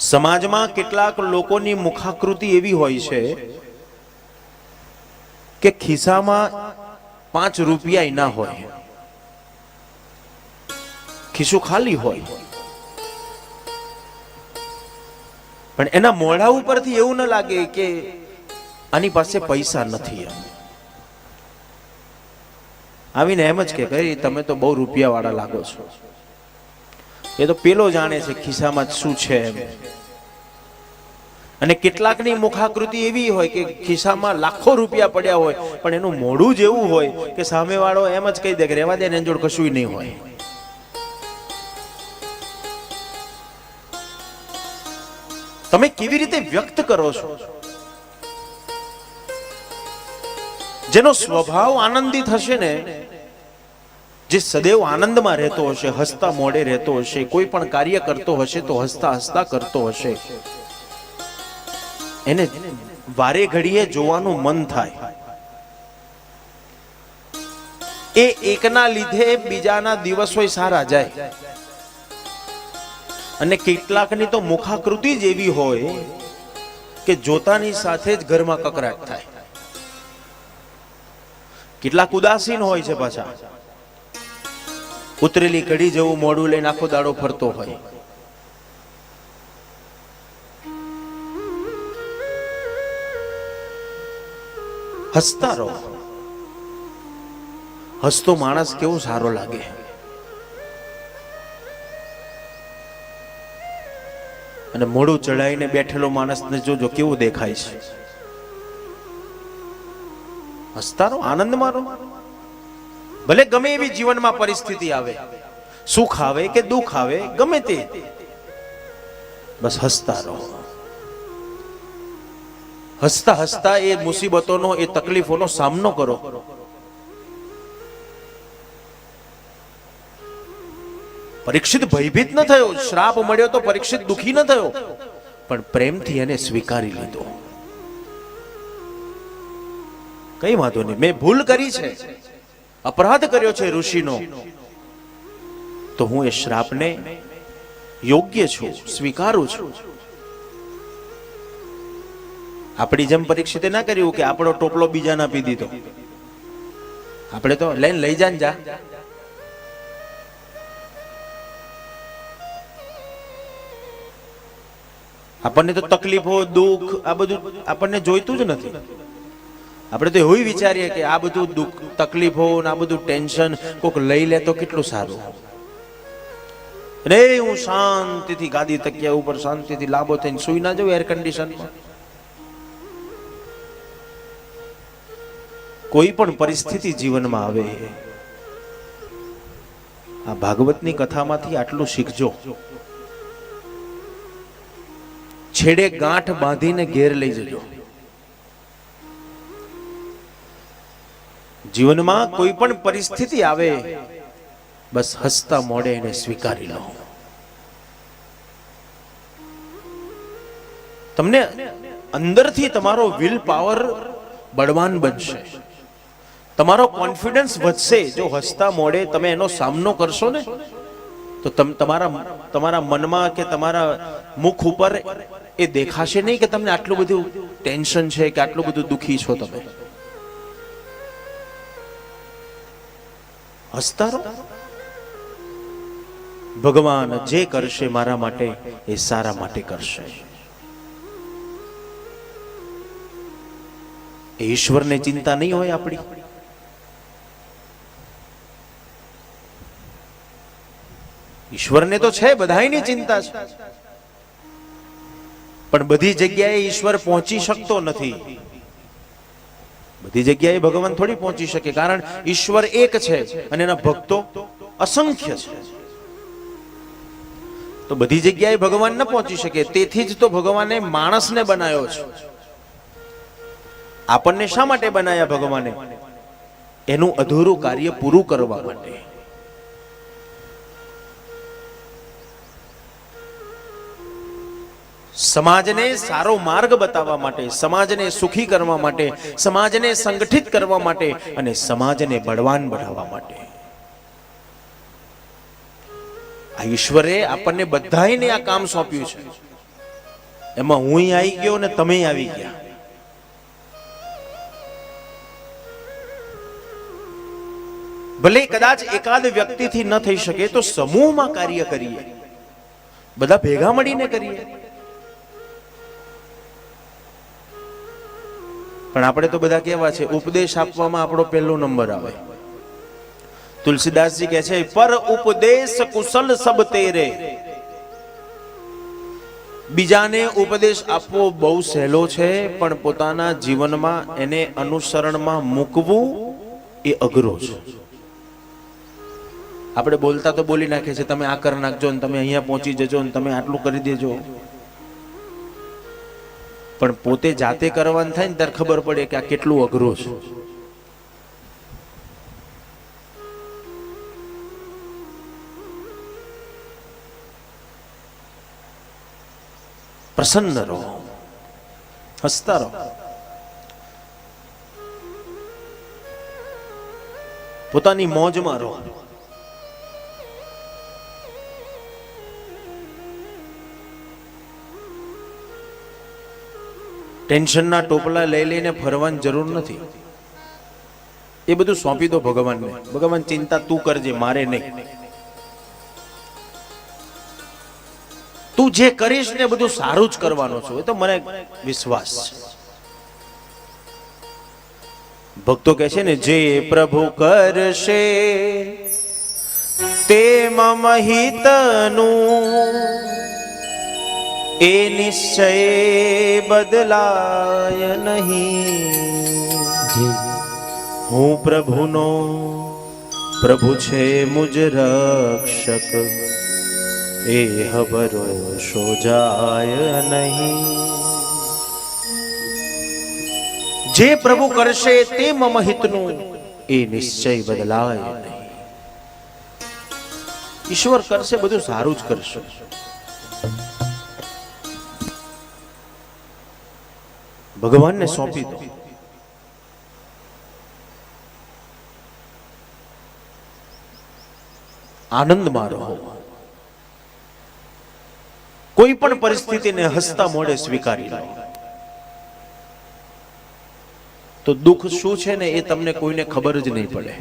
સમાજમાં કેટલાક લોકોની મુખાકૃતિ એવી હોય છે કે ખિસ્સામાં પાંચ રૂપિયા ના હોય. ખિસ્સું ખાલી હોય. પણ એના મોઢા ઉપરથી એવું ન લાગે કે આની પાસે પૈસા નથી આવીને એમ જ કે કઈ તમે તો બહુ રૂપિયા વાળા લાગો છો. એ તો પેલો જાણે છે ખિસ્સામાં શું છે એમ. અને કેટલાકની મુખાકૃતિ એવી હોય કે ખિસ્સામાં લાખો રૂપિયા પડ્યા હોય, પણ એનું મોઢું જેવું હોય કે સામેવાળો એમ જ કહી દે કે રહેવા દે ને જોડે કશું નહીં હોય. તમે કેવી રીતે વ્યક્ત કરો છો? જેનો સ્વભાવ આનંદિત હશે ને, જે સદૈવ આનંદમાં રહેતો હશે, હસતા મોડે રહેતો હશે, કોઈ પણ કાર્ય કરતો હશે તો હસતા હસતા કરતો હશે. એને વારે ઘડીએ જોવાનું મન થાય. એ એકના લીધે બીજાના દિવસો સારા જાય. અને કેટલાકની તો મુખાકૃતિ જ એવી હોય કે જોતાની સાથે જ ઘરમાં કકરાટ થાય. કેટલાક ઉદાસીન હોય છે પાછા. ઉતરેલી ઘડી જેવું મોડું લઈને આખો દાડો ફરતો હોય. હસતા રહો. હસતો માણસ કેવો સારો લાગે? અને મોડું ચડાઈને બેઠેલો માણસને જોજો કેવું દેખાય છે. હસતા રહો આનંદ મારો ભલે ગમે એવી જીવનમાં પરિસ્થિતિ આવે. સુખ આવે કે દુઃખ આવે, ગમે તે. બસ હસતા રહો. હસતા હસતા એ મુસીબતોનો, એ તકલીફોનો સામનો કરો. પરીક્ષિત ભયભીત ન થયો. શ્રાપ મળ્યો તો પરીક્ષિત દુખી ન થયો. પણ પ્રેમથી એને સ્વીકારી લીધો. કઈ વાંધો નહીં. મેં ભૂલ કરી છે. અપરાધ કર્યો છે ઋષિનો. તો હું એ શ્રાપને યોગ્ય છું, સ્વીકારું છું. આપણી જેમ પરીક્ષિતે ના કર્યું કે આપણો ટોપલો બીજાને આપી દીધો. આપણે તો લઈને લઈ જા ને જા. આપણને તો તકલીફો, દુઃખ, આ બધું આપણને જોઈતું જ નથી. આપણે તો એવું વિચારીએ કે આ બધું દુઃખ, તકલીફો ને આ બધું ટેન્શન કોક લઈ લે તો કેટલું સારું. રે હું શાંતિથી ગાદી તકિયા ઉપર શાંતિથી લાંબો થઈને સુઈ ના જાઉં એર કન્ડિશનમાં કોઈ પણ પરિસ્થિતિ જીવનમાં આવે, આ ભાગવતની કથામાંથી આટલું શીખજો. છેડે ગાંઠ બાંધીને ઘેર લઈ જજો. જીવનમાં કોઈ પણ પરિસ્થિતિ આવે, બસ હસતા મોડે એને સ્વીકારી લો. તમને અંદરથી તમારો વિલ પાવર બળવાન બનશે. તમારો કોન્ફિડન્સ વધશે, જો હસતા મોડે તમે એનો સામનો કરશો ને, તો તમ, તમારા તમારા મનમાં કે તમારા મુખ ઉપર એ દેખાશે નહીં કે તમને આટલું બધું ટેન્શન છે કે આટલું બધું દુખી છો તમે. હસતા રહો. ભગવાન જે કરશે મારા માટે એ સારા માટે કરશે. ઈશ્વરને ચિંતા નહીં હોય આપણી. ઈશ્વરને તો છે, બધાયની ચિંતા છે. પણ બધી જગ્યાએ ઈશ્વર પહોંચી શકતો નથી. બધી જગ્યાએ ભગવાન થોડી પહોંચી શકે, કારણ ઈશ્વર એક છે અને એના ભક્તો અસંખ્ય છે. તો બધી જગ્યાએ ભગવાન ન પહોંચી શકે, તેથી જ તો ભગવાને માણસને બનાવ્યો છે. આપણને શા માટે બનાવ્યા ભગવાને? એનું અધૂરું કાર્ય પૂરું કરવા માટે. સમાજને સારો માર્ગ બતાવવા માટે, સમાજને સુખી કરવા માટે, સમાજને સંગઠિત કરવા માટે અને સમાજને બળવાન બનાવવા માટે. આ ઈશ્વરે આપણને બધાને આ કામ સોંપ્યું છે. એમાં હું આવી ગયો ને તમે આવી ગયા. ભલે કદાચ એકાદ વ્યક્તિથી ન થઈ શકે, તો સમૂહમાં કાર્ય કરીએ. બધા ભેગા મળીને કરીએ. પણ આપણે તો બધા કેવા છે, ઉપદેશ આપવામાં આપણો પહેલો નંબર આવે. તુલસીદાસજી કહે છે, પર ઉપદેશ કુશલ સબ તેરે. બીજાને ઉપદેશ આપવો બહુ સહેલો છે, પણ પોતાના જીવનમાં એને અનુસરણમાં મૂકવું એ અઘરો છે. આપણે બોલતા તો બોલી નાખીએ છીએ, તમે આ કરી નાખજો ને તમે અહીંયા પહોંચી જજો ને તમે આટલું કરી દેજો. પણ પોતે જાતે કરવાનું થાય ને ત્યારે ખબર પડે કે આ કેટલું અઘરું છે. પ્રસન્ન રહો. હસતા રહો. પોતાની મોજમાં રહો. ટેન્શનના ટોપલા લઈ લઈને ફરવાની જરૂર નથી. એ બધું સોંપી દો ભગવાનને. ભગવાન ચિંતા તું કરજે, મારે નહીં. તું જે કરીશ ને બધું સારું જ કરવાનો છું. એ તો મને વિશ્વાસ છે. ભક્તો કહે છે ને, જે પ્રભુ કરશે તે મમ એ નિશ્ચય બદલાય નહીં. હું પ્રભુનો પ્રભુ છે મુજ રક્ષક. એ હબરો સોજાય નહીં. જે પ્રભુ કરશે તે મમ હિતનું એ નિશ્ચય બદલાય નહીં. ઈશ્વર કરશે બધું સારું જ કરશે. ભગવાનને સોંપી દો. આનંદમાં રહો. કોઈ પણ પરિસ્થિતિને હસતા મોડે સ્વીકારી લો. તો દુઃખ શું છે ને એ તમને કોઈને ખબર જ નહીં પડે.